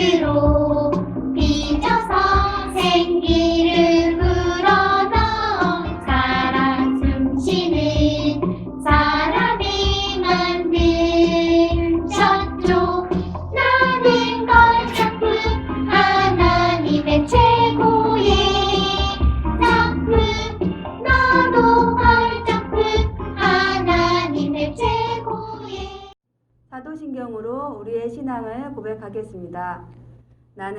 입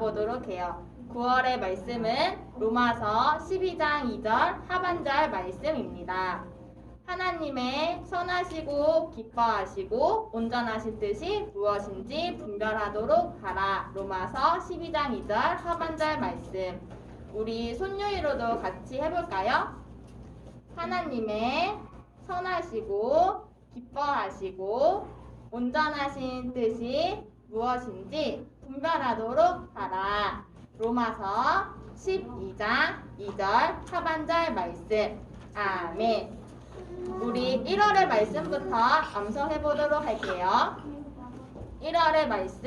배워보도록 해요. 9월의 말씀은 로마서 12장 2절 하반절 말씀입니다. 하나님의 선하시고 기뻐하시고 온전하신 뜻이 무엇인지 분별하도록 하라. 로마서 12장 2절 하반절 말씀. 우리 손유이로도 같이 해볼까요? 하나님의 선하시고 기뻐하시고 온전하신 뜻이 무엇인지 분별하도록 하라. 로마서 12장 2절 하반절 말씀. 아멘. 우리 1월의 말씀부터 암송해 보도록 할게요. 1월의 말씀.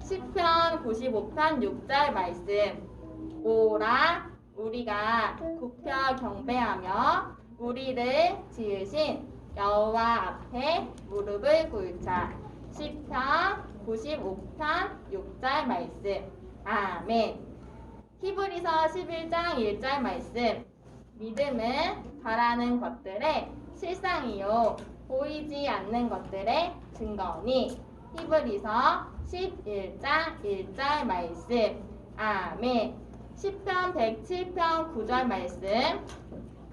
10편 95편 6절 말씀. 오라 우리가 굽혀 경배하며 우리를 지으신 여호와 앞에 무릎을 꿇자. 10편 95편 6절 말씀. 아멘. 히브리서 11장 1절 말씀. 믿음은 바라는 것들의 실상이요 보이지 않는 것들의 증거니 히브리서 11장 1절 말씀 아멘 10편 107편 9절 말씀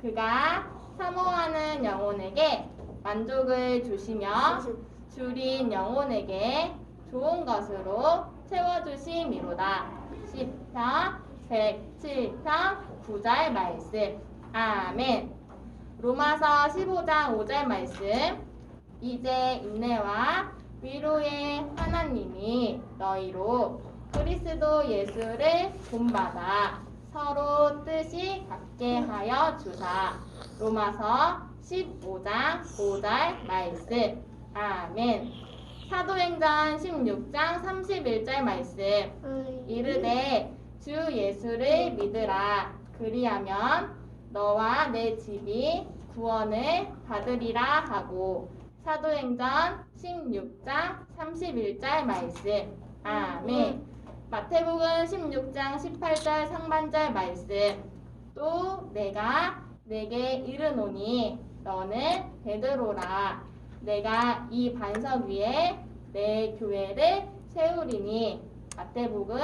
그가 사모하는 영혼에게 만족을 주시며 줄인 영혼에게 좋은 것으로 채워주심이로다 10편 107편 9절 말씀 아멘. 로마서 15장 5절 말씀. 이제 인내와 위로의 하나님이 너희로 그리스도 예수를 본받아 서로 뜻이 같게 하여 주사. 로마서 15장 5절 말씀. 아멘. 사도행전 16장 31절 말씀. 이르되 주 예수를 믿으라. 그리하면 너와 내 집이 구원을 받으리라 하고 사도행전 16장 31절 말씀. 아멘. 마태복음 16장 18절 상반절 말씀. 또 내가 내게 이르노니 너는 베드로라. 내가 이 반석 위에 내 교회를 세우리니 마태복음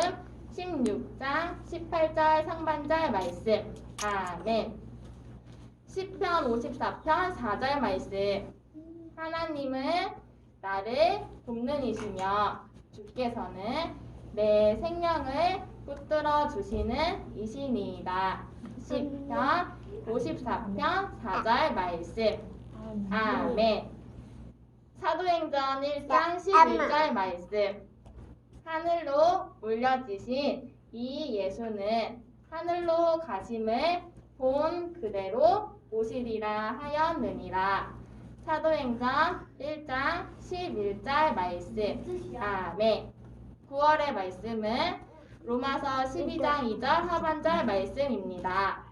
16장 18절 상반절 말씀. 아멘. 10편 54편 4절 말씀. 하나님은 나를 돕는 이시며 주께서는 내 생명을 붙들어 주시는 이시니이다. 10편 54편 4절 말씀. 아멘 사도행전 1장 11절 말씀 하늘로 올려지신 이 예수는 하늘로 가심을 본 그대로 오시리라 하였느니라. 사도행전 1장 11절 말씀. 아멘. 9월의 말씀은 로마서 12장 2절 하반절 말씀입니다.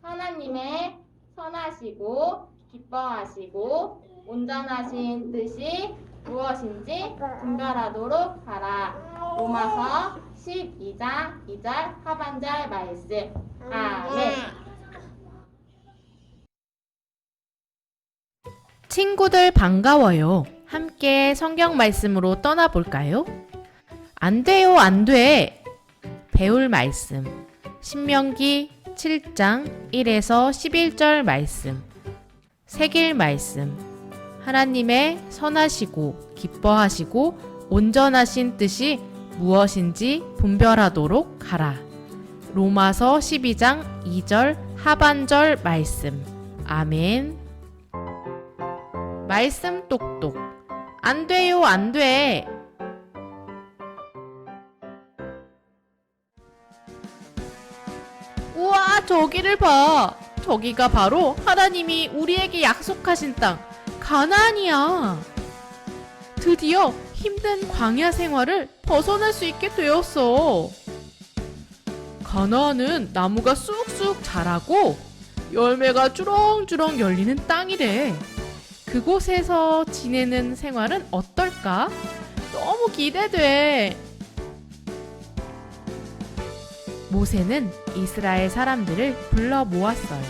하나님의 선하시고 기뻐하시고 온전하신 뜻이 무엇인지 분별하도록 하라. 로마서 12장 2절 하반절 말씀. 아멘. 친구들 반가워요. 함께 성경 말씀으로 떠나볼까요? 안 돼요, 안 돼. 배울 말씀. 신명기 7장 1에서 11절 말씀. 새길 말씀. 하나님의 선하시고 기뻐하시고 온전하신 뜻이 무엇인지 분별하도록 하라. 로마서 12장 2절 하반절 말씀. 아멘. 말씀 똑똑. 안 돼요, 안 돼. 우와, 저기를 봐. 저기가 바로 하나님이 우리에게 약속하신 땅, 가나안이야. 드디어 힘든 광야 생활을 벗어날 수 있게 되었어. 가나안은 나무가 쑥쑥 자라고 열매가 주렁주렁 열리는 땅이래. 그곳에서 지내는 생활은 어떨까? 너무 기대돼. 모세는 이스라엘 사람들을 불러 모았어요.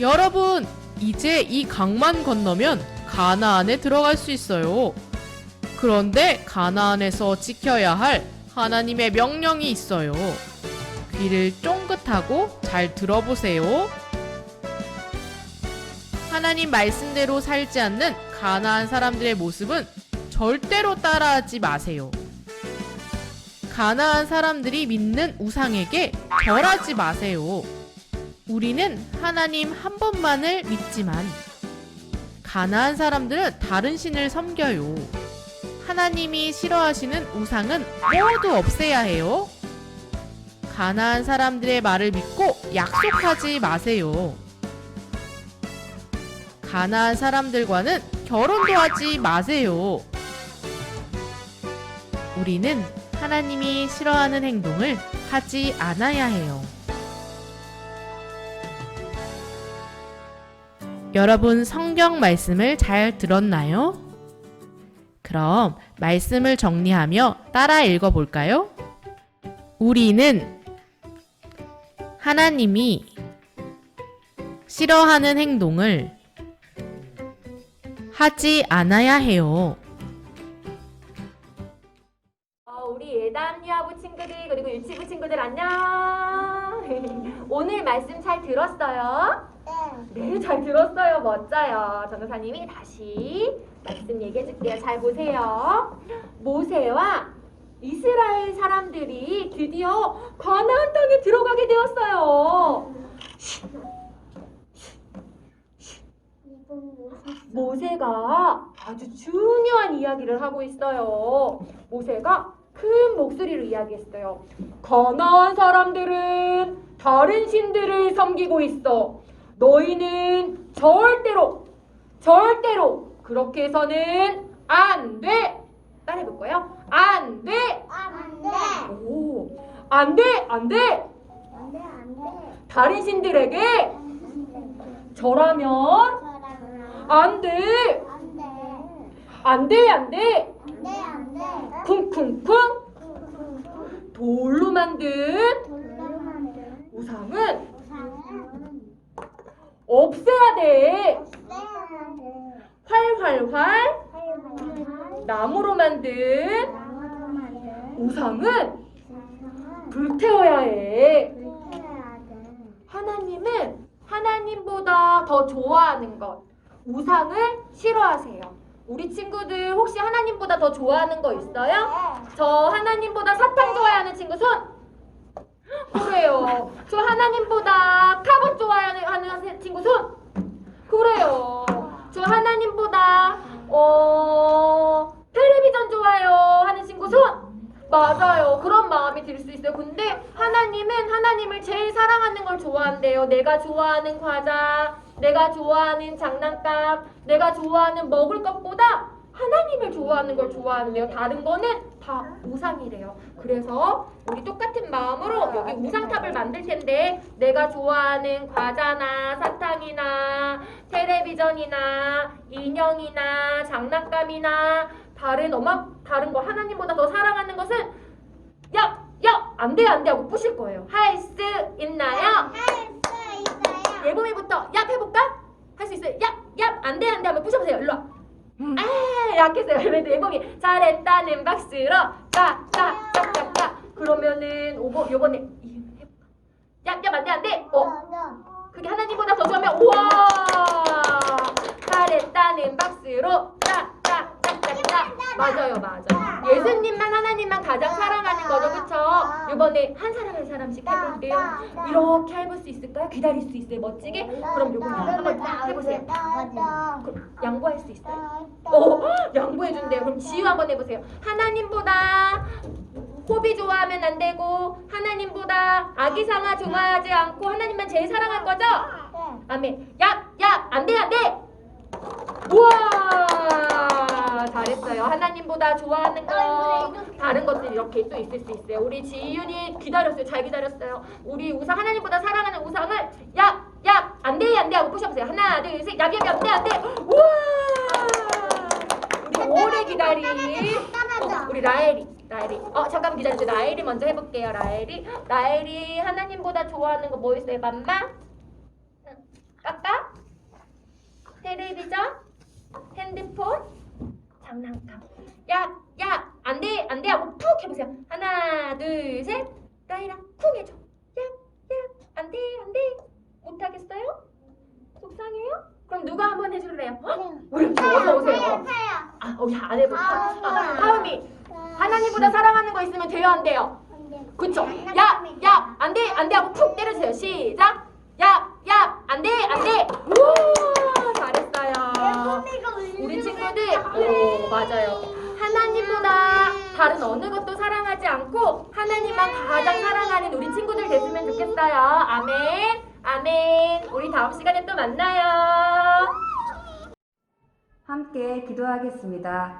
여러분, 이제 이 강만 건너면 가나안에 들어갈 수 있어요. 그런데 가나안에서 지켜야 할 하나님의 명령이 있어요. 귀를 쫑긋하고 잘 들어보세요. 하나님 말씀대로 살지 않는 가나안 사람들의 모습은 절대로 따라하지 마세요. 가나안 사람들이 믿는 우상에게 절하지 마세요. 우리는 하나님 한 분만을 믿지만 가나안 사람들은 다른 신을 섬겨요. 하나님이 싫어하시는 우상은 모두 없애야 해요. 가나안 사람들의 말을 믿고 약속하지 마세요. 가나안 사람들과는 결혼도 하지 마세요. 우리는 하나님이 싫어하는 행동을 하지 않아야 해요. 여러분 성경 말씀을 잘 들었나요? 그럼 말씀을 정리하며 따라 읽어 볼까요? 우리는 하나님이 싫어하는 행동을 하지 않아야 해요. 어, 우리 예담 유아부 친구들 그리고 유치부 친구들 안녕. 오늘 말씀 잘 들었어요? 네, 잘 들었어요. 멋져요. 전도사님이 다시 말씀 얘기해 줄게요. 잘 보세요. 모세와 이스라엘 사람들이 드디어 가나안 땅에 들어가게 되었어요. 모세가 아주 중요한 이야기를 하고 있어요. 모세가 큰 목소리로 이야기했어요. 가나안 사람들은 다른 신들을 섬기고 있어. 너희는 절대로 절대로 그렇게 해서는 안 돼. 따라해 볼 거예요. 안 돼. 오, 안 돼, 안 돼. 다른 신들에게 절하면 안 돼. 안 돼, 안 돼. 쿵쿵쿵 돌로 만든 우상은 없애야 돼. 활활활 나무로 만든 우상은 불태워야 해. 하나님은 하나님보다 더 좋아하는 것, 우상을 싫어하세요. 우리 친구들 혹시 하나님보다 더 좋아하는 거 있어요? 저 하나님보다 사탕 좋아하는 친구 손. 그래요. 저 하나님보다 카봇 좋아하는 친구 손. 그래요. 저 하나님보다 어 텔레비전 좋아요 하는 친구 손. 맞아요. 그런 마음이 들 수 있어요. 근데 하나님은 하나님을 제일 사랑하는 걸 좋아한대요. 내가 좋아하는 과자, 내가 좋아하는 장난감, 내가 좋아하는 먹을 것보다 하나님을 좋아하는 걸 좋아하는데요. 다른 거는 다 우상이래요. 그래서 우리 똑같은 마음으로 여기 우상탑을 만들 텐데 내가 좋아하는 과자나 사탕이나 텔레비전이나 인형이나 장난감이나 다른 엄마 다른 거 하나님보다 더 사랑하는 것은 야! 야! 안 돼, 안 돼 하고 부실 거예요. 할 수 있나요? 예범이부터 야 해볼까? 할 수 있어요. 야! 야! 안 돼, 안 돼 하면 부셔보세요. 일로 와. 아, 약했어요. 그래도 예범이 잘했다는 박수로 깍깍깍깍깍 그러면은 오버 요번에 이 해볼까? 야! 야! 안 돼, 안 돼! 어? 그게 하나님보다 더 좋으면 우와! 잘했다는 박수로 깍깍깍깍깍 맞아요, 맞아요. 예수님만 하나님만 가장 사랑하는 거죠, 그쵸? 이번에 한 사람 한 사람씩 해볼게요. 이렇게 해볼 수 있을까요? 기다릴 수 있어요, 멋지게? 그럼 요번에 한번 해보세요. 그럼 양보할 수 있어요? 오, 양보해준대요. 그럼 지유 한번 해보세요. 하나님보다 호비 좋아하면 안 되고 하나님보다 아기상아 좋아하지 않고 하나님만 제일 사랑할 거죠? 아멘. 야, 야, 안 돼, 안 돼. 우와, 잘했어요. 하나님보다 좋아하는 거 다른 것들 이렇게 또 있을 수 있어요. 우리 지윤이 기다렸어요. 잘 기다렸어요. 우리 우상 하나님보다 사랑하는 우상을 야, 야, 안 돼, 안 돼 하고 부셔보세요. 하나, 둘, 셋, 야, 야, 야, 안 돼, 안 돼. 우와, 우리 오래 기다린 어, 우리 라엘이, 라엘이. 어, 잠깐 기다려주세요. 라엘이 먼저 해볼게요. 라엘이, 라엘이 하나님보다 좋아하는 거 뭐 있어요, 맘마? 응. 까까? 텔레비전? 핸드폰? 장난감. 야, 해보세요. 하나, 둘, 셋. 라이라 쿵 해줘. 야, 야, 안 돼, 안 돼. 못하겠어요? 속상해요? 그럼 누가 한번 해줄래요? 어? 우리 어서 오세요. 아, 어, 안 해볼까? 아, 하음이 하나님보다 사랑하는 거 있으면 돼요, 안 돼요? 그쵸? 야, 야, 안 돼, 안돼 하고 푹 때려주세요. 시작. 야, 야, 안 돼, 안 돼. 우와, 잘했어요. 우리 친구들, 오, 맞아요. 하나님보다 다른 어느 것도 사랑하지 않고 하나님만 가장 사랑하는 우리 친구들 됐으면 좋겠어요. 아멘, 아멘. 우리 다음 시간에 또 만나요. 함께 기도하겠습니다.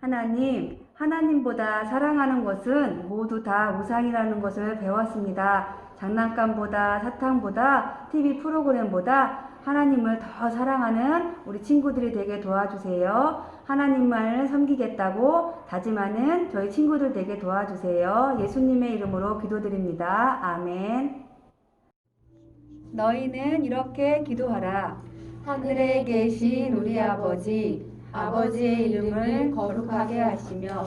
하나님, 하나님보다 사랑하는 것은 모두 다 우상이라는 것을 배웠습니다. 장난감보다 사탕보다 TV 프로그램보다 하나님을 더 사랑하는 우리 친구들이 되게 도와주세요. 하나님만을 섬기겠다고 다짐하는 저희 친구들 되게 도와주세요. 예수님의 이름으로 기도드립니다. 아멘. 너희는 이렇게 기도하라. 하늘에 계신 우리 아버지, 아버지의 이름을 거룩하게 하시며,